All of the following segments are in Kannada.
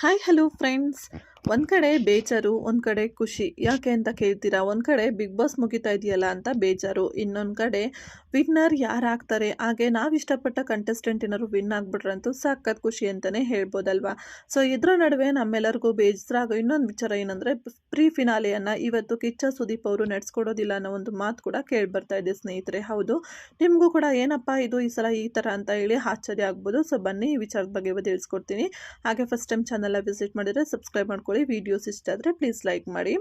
ಹಾಯ್ ಹಲೋ ಫ್ರೆಂಡ್ಸ್ ಒಂದು ಕಡೆ ಬೇಜಾರು, ಒಂದು ಕಡೆ ಖುಷಿ. ಯಾಕೆ ಅಂತ ಕೇಳ್ತೀರಾ? ಒಂದು ಕಡೆ ಬಿಗ್ ಬಾಸ್ ಮುಗಿತಾ ಇದೆಯಲ್ಲ ಅಂತ ಬೇಜಾರು. ಇನ್ನೊಂದು ಕಡೆ ವಿನ್ನರ್ ಯಾರು ಆಗ್ತಾರೆ ಹಾಗೆ ನಾವು ಇಷ್ಟಪಟ್ಟ ಕಂಟೆಸ್ಟೆಂಟ್ ಏನಾದ್ರು ವಿನ್ ಆಗಿಬಿಟ್ರಂತೂ ಸಖತ್ ಖುಷಿ ಅಂತಲೇ ಹೇಳ್ಬೋದಲ್ವಾ? ಸೊ ಇದರ ನಡುವೆ ನಮ್ಮೆಲ್ಲರಿಗೂ ಬೇಜಾರಾಗೋ ಇನ್ನೊಂದು ವಿಚಾರ ಏನಂದರೆ, ಪ್ರೀ ಫಿನಾಲೆಯನ್ನು ಇವತ್ತು ಕಿಚ್ಚ ಸುದೀಪ್ ಅವರು ನಡೆಸ್ಕೊಡೋದಿಲ್ಲ ಅನ್ನೋ ಒಂದು ಮಾತು ಕೂಡ ಕೇಳಿ ಬರ್ತಾ ಇದೆ ಸ್ನೇಹಿತರೆ. ಹೌದು. ನಿಮಗೂ ಕೂಡ ಏನಪ್ಪ ಇದು ಈ ಸಲ ಈ ಥರ ಅಂತ ಹೇಳಿ ಆಶ್ಚರ್ಯ ಆಗ್ಬೋದು. ಸೊ ಬನ್ನಿ ಈ ವಿಚಾರದ ಬಗ್ಗೆ ತಿಳಿಸ್ಕೊಡ್ತೀನಿ. ಹಾಗೆ ಫಸ್ಟ್ ಟೈಮ್ ಚಾನಲ್ ವಿಸಿಟ್ ಮಾಡಿದರೆ ಸಬ್ಸ್ಕ್ರೈಬ್ ಮಾಡ್ಕೊಳ್ಳಿ ವಿಡಿಯೋಸ್ ಇಷ್ಟ ಆದರೆ ಪ್ಲೀಸ್ ಲೈಕ್ ಮಾಡಿ.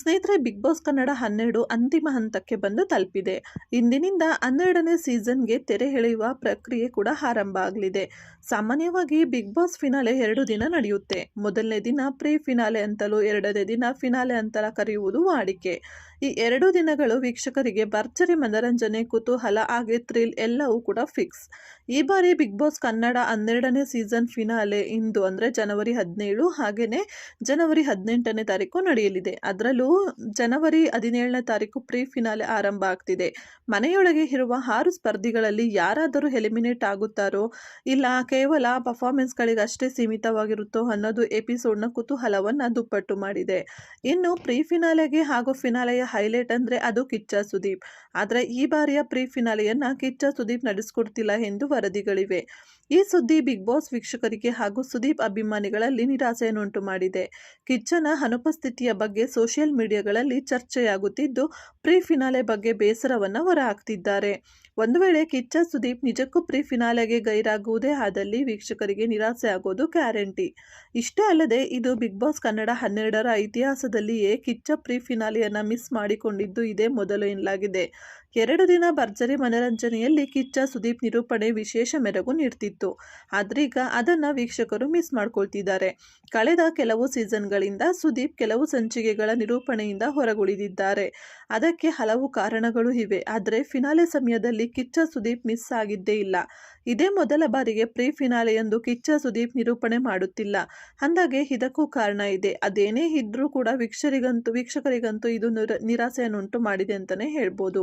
ಸ್ನೇಹಿತರೆ ಬಿಗ್ ಬಾಸ್ ಕನ್ನಡ ಹನ್ನೆರಡು ಅಂತಿಮ ಹಂತಕ್ಕೆ ಬಂದು ತಲುಪಿದೆ. ಇಂದಿನಿಂದ ಹನ್ನೆರಡನೇ ಸೀಸನ್ಗೆ ತೆರೆ ಎಳೆಯುವ ಪ್ರಕ್ರಿಯೆ ಕೂಡ ಆರಂಭ ಆಗಲಿದೆ. ಸಾಮಾನ್ಯವಾಗಿ ಬಿಗ್ ಬಾಸ್ ಫಿನಾಲೆ ಎರಡು ದಿನ ನಡೆಯುತ್ತೆ. ಮೊದಲನೇ ದಿನ ಪ್ರೀ ಫಿನಾಲೆ ಅಂತಲೂ ಎರಡನೇ ದಿನ ಫಿನಾಲೆ ಅಂತಲ ಕರೆಯುವುದು ವಾಡಿಕೆ. ಈ ಎರಡು ದಿನಗಳು ವೀಕ್ಷಕರಿಗೆ ಭರ್ಜರಿ ಮನರಂಜನೆ, ಕುತೂಹಲ ಹಾಗೆ ಥ್ರಿಲ್ ಎಲ್ಲವೂ ಕೂಡ ಫಿಕ್ಸ್ ಈ ಬಾರಿ ಬಿಗ್ ಬಾಸ್ ಕನ್ನಡ ಹನ್ನೆರಡನೇ ಸೀಸನ್ ಫಿನಾಲೆ ಇಂದು ಅಂದರೆ ಜನವರಿ ಹದಿನೇಳು. ಹಾಗೆಯೇ ಜನವರಿ ಹದಿನೆಂಟನೇ ತಾರೀಕು ನಡೆಯಲಿದೆ. ಅದರಲ್ಲೂ ಜನವರಿ ಹದಿನೇಳನೇ ತಾರೀಕು ಪ್ರೀ ಫಿನಾಲೆ ಆರಂಭ ಆಗ್ತಿದೆ. ಮನೆಯೊಳಗೆ ಇರುವ ಆರು ಸ್ಪರ್ಧಿಗಳಲ್ಲಿ ಯಾರಾದರೂ ಎಲಿಮಿನೇಟ್ ಆಗುತ್ತಾರೋ ಇಲ್ಲ ಕೇವಲ ಪರ್ಫಾರ್ಮೆನ್ಸ್ಗಳಿಗೆ ಅಷ್ಟೇ ಸೀಮಿತವಾಗಿರುತ್ತೋ ಅನ್ನೋದು ಎಪಿಸೋಡ್ನ ಕುತೂಹಲವನ್ನು ದುಪ್ಪಟ್ಟು ಮಾಡಿದೆ. ಇನ್ನು ಪ್ರೀ ಫಿನಾಲೆಗೆ ಹಾಗೂ ಫಿನಾಲೆಯ ಹೈಲೈಟ್ ಅಂದರೆ ಅದು ಕಿಚ್ಚ ಸುದೀಪ್. ಆದರೆ ಈ ಬಾರಿಯ ಪ್ರೀ ಫಿನಾಲೆಯನ್ನು ಕಿಚ್ಚ ಸುದೀಪ್ ನಡೆಸಿಕೊಡ್ತಿಲ್ಲ ಎಂದು ವರದಿಗಳಿವೆ. ಈ ಸುದ್ದಿ ಬಿಗ್ ಬಾಸ್ ವೀಕ್ಷಕರಿಗೆ ಹಾಗೂ ಸುದೀಪ್ ಅಭಿಮಾನಿಗಳಲ್ಲಿ ನಿರಾಸೆಯನ್ನುಂಟು ಮಾಡಿದೆ. ಕಿಚ್ಚನ ಅನುಪಸ್ಥಿತಿಯ ಬಗ್ಗೆ ಸೋಷಿಯಲ್ ಮೀಡಿಯಾಗಳಲ್ಲಿ ಚರ್ಚೆಯಾಗುತ್ತಿದ್ದು ಪ್ರೀ ಫಿನಾಲೆ ಬಗ್ಗೆ ಬೇಸರವನ್ನು ಹೊರಹಾಕ್ತಿದ್ದಾರೆ. ಒಂದು ವೇಳೆ ಕಿಚ್ಚ ಸುದೀಪ್ ನಿಜಕ್ಕೂ ಪ್ರೀ ಫಿನಾಲೆಗೆ ಗೈರಾಗುವುದೇ ಆದಲ್ಲಿ ವೀಕ್ಷಕರಿಗೆ ನಿರಾಸೆ ಆಗೋದು ಗ್ಯಾರಂಟಿ. ಇಷ್ಟೇ ಅಲ್ಲದೆ, ಇದು ಬಿಗ್ ಬಾಸ್ ಕನ್ನಡ ಹನ್ನೆರಡರ ಇತಿಹಾಸದಲ್ಲಿಯೇ ಕಿಚ್ಚ ಪ್ರೀ ಫಿನಾಲೆಯನ್ನು ಮಿಸ್ ಮಾಡಿಕೊಂಡಿದ್ದು ಇದೇ ಮೊದಲು ಎನ್ನಲಾಗಿದೆ. ಎರಡು ದಿನ ಭರ್ಜರಿ ಮನರಂಜನೆಯಲ್ಲಿ ಕಿಚ್ಚ ಸುದೀಪ್ ನಿರೂಪಣೆ ವಿಶೇಷ ಮೆರಗು ನೀಡ್ತಿತ್ತು. ಆದ್ರೀಗ ಅದನ್ನು ವೀಕ್ಷಕರು ಮಿಸ್ ಮಾಡ್ಕೊಳ್ತಿದ್ದಾರೆ. ಕಳೆದ ಕೆಲವು ಸೀಸನ್ಗಳಿಂದ ಸುದೀಪ್ ಕೆಲವು ಸಂಚಿಕೆಗಳ ನಿರೂಪಣೆಯಿಂದ ಹೊರಗುಳಿದಿದ್ದಾರೆ. ಅದಕ್ಕೆ ಹಲವು ಕಾರಣಗಳು ಇವೆ. ಆದರೆ, ಫಿನಾಲೆ ಸಮಯದಲ್ಲಿ ಕಿಚ್ಚ ಸುದೀಪ್ ಮಿಸ್ ಆಗಿದ್ದೇ ಇಲ್ಲ. ಇದೇ ಮೊದಲ ಬಾರಿಗೆ ಪ್ರೀ ಫಿನಾಲೆ ಎಂದು ಕಿಚ್ಚ ಸುದೀಪ್ ನಿರೂಪಣೆ ಮಾಡುತ್ತಿಲ್ಲ. ಅಂದಾಗೆ ಇದಕ್ಕೂ ಕಾರಣ ಇದೆ. ಅದೇನೇ ಇದ್ರೂ ಕೂಡ ವೀಕ್ಷರಿಗಂತೂ, ವೀಕ್ಷಕರಿಗಂತೂ ಇದು ನಿರಾಸೆಯನ್ನುಂಟು ಮಾಡಿದೆ ಅಂತಲೇ ಹೇಳ್ಬೋದು.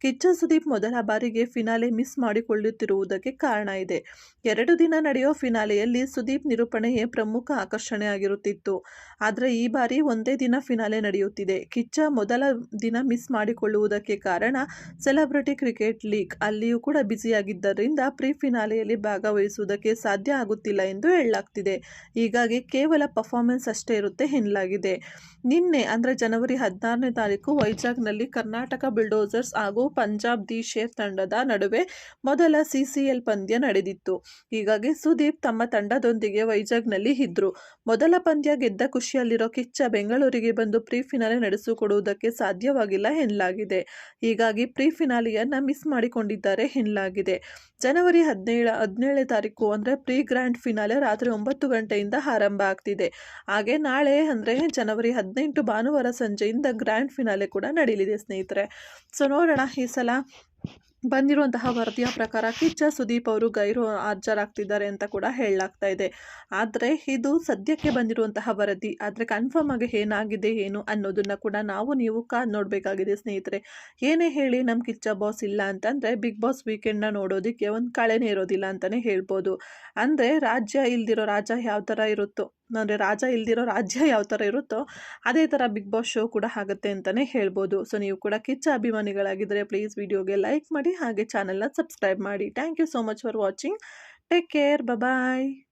ಕಿಚ್ಚ ಸುದೀಪ್ ಮೊದಲ ಬಾರಿಗೆ ಫಿನಾಲೆ ಮಿಸ್ ಮಾಡಿಕೊಳ್ಳುತ್ತಿರುವುದಕ್ಕೆ ಕಾರಣ ಇದೆ. ಎರಡು ದಿನ ನಡೆಯೋ ಫಿನಾಲೆಯಲ್ಲಿ ಸುದೀಪ್ ನಿರೂಪಣೆಯೇ ಪ್ರಮುಖ ಆಕರ್ಷಣೆ ಆಗಿರುತ್ತಿತ್ತು. ಆದರೆ ಈ ಬಾರಿ ಒಂದೇ ದಿನ ಫಿನಾಲೆ ನಡೆಯುತ್ತಿದೆ. ಕಿಚ್ಚ ಮೊದಲ ದಿನ ಮಿಸ್ ಮಾಡಿಕೊಳ್ಳುವುದಕ್ಕೆ ಕಾರಣ ಸೆಲೆಬ್ರಿಟಿ ಕ್ರಿಕೆಟ್ ಲೀಗ್. ಅಲ್ಲಿಯೂ ಕೂಡ ಬ್ಯುಸಿಯಾಗಿದ್ದರಿಂದ ಪ್ರೀ ಫಿನಾಲೆಯಲ್ಲಿ ಭಾಗವಹಿಸುವುದಕ್ಕೆ ಸಾಧ್ಯ ಆಗುತ್ತಿಲ್ಲ ಎಂದು ಹೇಳಲಾಗ್ತಿದೆ. ಹೀಗಾಗಿ ಕೇವಲ ಪರ್ಫಾರ್ಮೆನ್ಸ್ ಅಷ್ಟೇ ಇರುತ್ತೆ ಎನ್ನಲಾಗಿದೆ. ನಿನ್ನೆ, ಅಂದರೆ ಜನವರಿ ಹದಿನಾರನೇ ತಾರೀಕು, ವೈಜಾಗ್ನಲ್ಲಿ ಕರ್ನಾಟಕ ಬಿಲ್ಡೋಸರ್ಸ್ ಹಾಗೂ ಪಂಜಾಬ್ ದಿ ಶೇರ್ ತಂಡದ ನಡುವೆ ಮೊದಲ ಸಿಸಿಎಲ್ ಪಂದ್ಯ ನಡೆದಿತ್ತು. ಹೀಗಾಗಿ ಸುದೀಪ್ ತಮ್ಮ ತಂಡದೊಂದಿಗೆ ವೈಜಾಗ್ನಲ್ಲಿ ಇದ್ರು. ಮೊದಲ ಪಂದ್ಯ ಗೆದ್ದ ಖುಷಿಯಲ್ಲಿರೋ ಕಿಚ್ಚ ಬೆಂಗಳೂರಿಗೆ ಬಂದು ಪ್ರೀ ಫಿನಾಲೆ ನಡೆಸಿಕೊಡುವುದಕ್ಕೆ ಸಾಧ್ಯವಾಗಿಲ್ಲ ಎನ್ನಲಾಗಿದೆ. ಹೀಗಾಗಿ ಪ್ರೀ ಫಿನಾಲೆಯನ್ನು ಮಿಸ್ ಮಾಡಿಕೊಂಡಿದ್ದಾರೆ ಎನ್ನಲಾಗಿದೆ. ಜನವರಿ ಹದಿನೇಳು, ಹದಿನೇಳನೇ ತಾರೀಕು ಅಂದರೆ ಪ್ರೀ ಗ್ರ್ಯಾಂಡ್ ಫಿನಾಲೆ ರಾತ್ರಿ ಒಂಬತ್ತು ಗಂಟೆಯಿಂದ ಆರಂಭ ಆಗ್ತಿದೆ. ಹಾಗೆ ನಾಳೆ ಅಂದರೆ ಜನವರಿ ಹದಿನೆಂಟು ಭಾನುವಾರ ಸಂಜೆಯಿಂದ ಗ್ರ್ಯಾಂಡ್ ಫಿನಾಲೆ ಕೂಡ ನಡೀಲಿದೆ ಸ್ನೇಹಿತರೆ. ಸೊ ನೋಡೋಣ ಈ ಸಲ ಬಂದಿರುವಂತಹ ವರದಿಯ ಪ್ರಕಾರ ಕಿಚ್ಚ ಸುದೀಪ್ ಅವರು ಗೈರು ಹಾಜರಾಗ್ತಿದ್ದಾರೆ ಅಂತ ಕೂಡ ಹೇಳಲಾಗ್ತಾ ಇದೆ. ಆದರೆ ಇದು ಸದ್ಯಕ್ಕೆ ಬಂದಿರುವಂತಹ ವರದಿ. ಆದರೆ ಕನ್ಫರ್ಮ್ ಆಗಿ ಏನಾಗಿದೆ, ಏನು ಅನ್ನೋದನ್ನ ಕೂಡ ನಾವು, ನೀವು ಕಾ ನೋಡಬೇಕಾಗಿದೆ ಸ್ನೇಹಿತರೆ. ಏನೇ ಹೇಳಿ ನಮ್ಮ ಕಿಚ್ಚ ಬಾಸ್ ಇಲ್ಲ ಅಂತಂದರೆ ಬಿಗ್ ಬಾಸ್ ವೀಕೆಂಡ್ನ ನೋಡೋದಕ್ಕೆ ಒಂದು ಕಳೆನೇ ಇರೋದಿಲ್ಲ ಅಂತಲೇ ಹೇಳ್ಬೋದು. ಅಂದರೆ ರಾಜ್ಯ ಇಲ್ದಿರೋ ರಾಜ ಯಾವ ಥರ ಇರುತ್ತೋ ಅಂದರೆ ರಾಜ ಇಲ್ದಿರೋ ರಾಜ್ಯ ಯಾವ ಥರ ಇರುತ್ತೋ ಅದೇ ಥರ ಬಿಗ್ ಬಾಸ್ ಶೋ ಕೂಡ ಆಗುತ್ತೆ ಅಂತಲೇ ಹೇಳ್ಬೋದು. ಸೊ ನೀವು ಕೂಡ ಕಿಚ್ಚ ಅಭಿಮಾನಿಗಳಾಗಿದ್ದರೆ ಪ್ಲೀಸ್ ವಿಡಿಯೋಗೆ ಲೈಕ್ ಮಾಡಿ ಹಾಗೆ ಚಾನಲ್ನ ಸಬ್ಸ್ಕ್ರೈಬ್ ಮಾಡಿ. Thank you so much for watching take care bye